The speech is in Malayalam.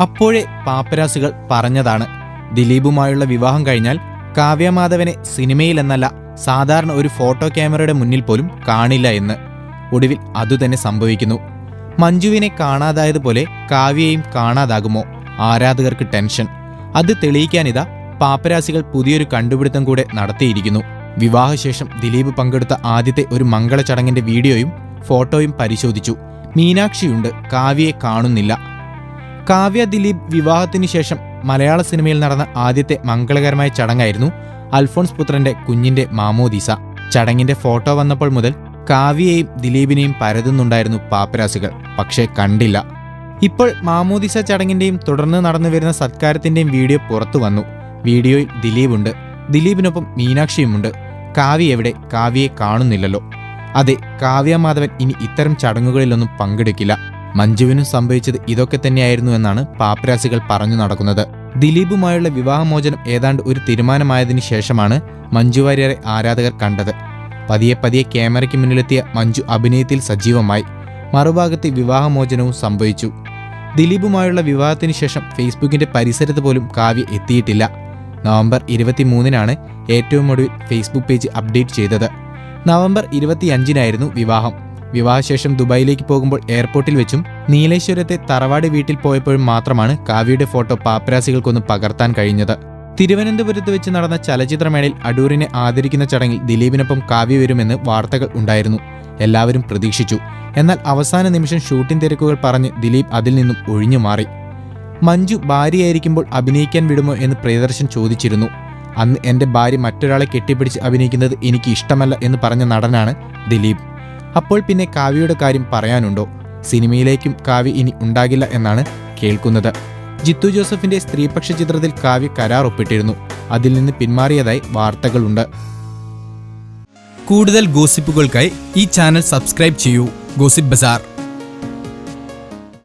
അപ്പോഴേ പാപ്പരാസികൾ പറഞ്ഞതാണ് ദിലീപുമായുള്ള വിവാഹം കഴിഞ്ഞാൽ കാവ്യമാധവനെ സിനിമയിലെന്നല്ല സാധാരണ ഒരു ഫോട്ടോ ക്യാമറയുടെ മുന്നിൽ പോലും കാണില്ല എന്ന്. ഒടുവിൽ അതുതന്നെ സംഭവിക്കുന്നു. മഞ്ജുവിനെ കാണാതായതുപോലെ കാവ്യയും കാണാതാകുമോ? ആരാധകർക്ക് ടെൻഷൻ. അത് തെളിയിക്കാനിതാ പാപ്പരാസികൾ പുതിയൊരു കണ്ടുപിടുത്തം കൂടെ നടത്തിയിരിക്കുന്നു. വിവാഹശേഷം ദിലീപ് പങ്കെടുത്ത ആദ്യത്തെ ഒരു മംഗള വീഡിയോയും ഫോട്ടോയും പരിശോധിച്ചു. മീനാക്ഷിയുണ്ട് കാവ്യയെ കാണുന്നില്ല. കാവ്യ ദിലീപ് വിവാഹത്തിനു ശേഷം മലയാള സിനിമയിൽ നടന്ന ആദ്യത്തെ മംഗളകരമായ ചടങ്ങായിരുന്നു അൽഫോൺസ് പുത്രന്റെ കുഞ്ഞിന്റെ മാമോദീസ. ചടങ്ങിന്റെ ഫോട്ടോ വന്നപ്പോൾ മുതൽ കാവ്യയെയും ദിലീപിനെയും പരതുന്നുണ്ടായിരുന്നു പാപ്പരാസികൾ. പക്ഷേ കണ്ടില്ല. ഇപ്പോൾ മാമോദിസ ചടങ്ങിന്റെയും തുടർന്ന് നടന്നു വരുന്ന സത്കാരത്തിന്റെയും വീഡിയോ പുറത്തു വന്നു. വീഡിയോയിൽ ദിലീപ് ഉണ്ട് ദിലീപിനൊപ്പം മീനാക്ഷിയുമുണ്ട്. കാവ്യ എവിടെ? കാവ്യയെ കാണുന്നില്ലല്ലോ. അതെ കാവ്യ മാധവൻ ഇനി ഇത്തരം ചടങ്ങുകളിലൊന്നും പങ്കെടുക്കില്ല. മഞ്ജുവിനും സംഭവിച്ചത് ഇതൊക്കെ തന്നെയായിരുന്നു എന്നാണ് പാപ്പരാസികൾ പറഞ്ഞു നടക്കുന്നത്. ദിലീപുമായുള്ള വിവാഹമോചനം ഏതാണ്ട് ഒരു തീരുമാനമായതിനു ശേഷമാണ് മഞ്ജു വാര്യരെ ആരാധകർ കണ്ടത്. പതിയെ പതിയെ ക്യാമറയ്ക്ക് മുന്നിലെത്തിയ മഞ്ജു അഭിനയത്തിൽ സജീവമായി. മറുഭാഗത്തെ വിവാഹമോചനവും സംഭവിച്ചു. ദിലീപുമായുള്ള വിവാഹത്തിന് ശേഷം ഫേസ്ബുക്കിന്റെ പരിസരത്ത് പോലും കാവ്യ എത്തിയിട്ടില്ല. നവംബർ ഇരുപത്തിമൂന്നിനാണ് ഏറ്റവും ഒടുവിൽ ഫേസ്ബുക്ക് പേജ് അപ്ഡേറ്റ് ചെയ്തത്. നവംബർ ഇരുപത്തിയഞ്ചിനായിരുന്നു വിവാഹം. വിവാഹശേഷം ദുബായിലേക്ക് പോകുമ്പോൾ എയർപോർട്ടിൽ വെച്ചും നീലേശ്വരത്തെ തറവാട് വീട്ടിൽ പോയപ്പോഴും മാത്രമാണ് കാവ്യയുടെ ഫോട്ടോ പാപ്പരാസികൾക്കൊന്ന് പകർത്താൻ കഴിഞ്ഞത്. തിരുവനന്തപുരത്ത് വെച്ച് നടന്ന ചലച്ചിത്രമേളയിൽ അടൂരിനെ ആദരിക്കുന്ന ചടങ്ങിൽ ദിലീപിനൊപ്പം കാവ്യ വരുമെന്ന് വാർത്തകൾ ഉണ്ടായിരുന്നു. എല്ലാവരും പ്രതീക്ഷിച്ചു. എന്നാൽ അവസാന നിമിഷം ഷൂട്ടിംഗ് തിരക്കുകൾ പറഞ്ഞ് ദിലീപ് അതിൽ നിന്നും ഒഴിഞ്ഞു മാറി. മഞ്ജു ഭാര്യയായിരിക്കുമ്പോൾ അഭിനയിക്കാൻ വിടുമോ എന്ന് പ്രിയദർശൻ ചോദിച്ചിരുന്നു. അന്ന് എന്റെ ഭാര്യ മറ്റൊരാളെ കെട്ടിപ്പിടിച്ച് അഭിനയിക്കുന്നത് എനിക്ക് ഇഷ്ടമല്ല എന്ന് പറഞ്ഞ നടനാണ് ദിലീപ്. അപ്പോൾ പിന്നെ കാവ്യയുടെ കാര്യം പറയാനുണ്ടോ? സിനിമയിലേക്കും കാവ്യ ഇനി ഉണ്ടാകില്ല എന്നാണ് കേൾക്കുന്നത്. ജിത്തു ജോസഫിന്റെ സ്ത്രീപക്ഷ ചിത്രത്തിൽ കാവ്യ കരാർ ഒപ്പിട്ടിരുന്നു. അതിൽ നിന്ന് പിന്മാറിയതായി വാർത്തകളുണ്ട്. കൂടുതൽ ഗോസിപ്പുകൾക്കായി ഈ ചാനൽ സബ്സ്ക്രൈബ് ചെയ്യൂ. Gossip bazaar.